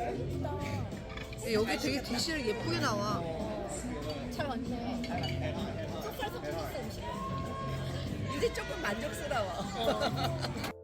근데 여기 되게 디시를 예쁘게 나와. 잘 왔네. 잘 왔네. 찹쌀 섞어서 음식. 이제 조금 만족스러워. 어.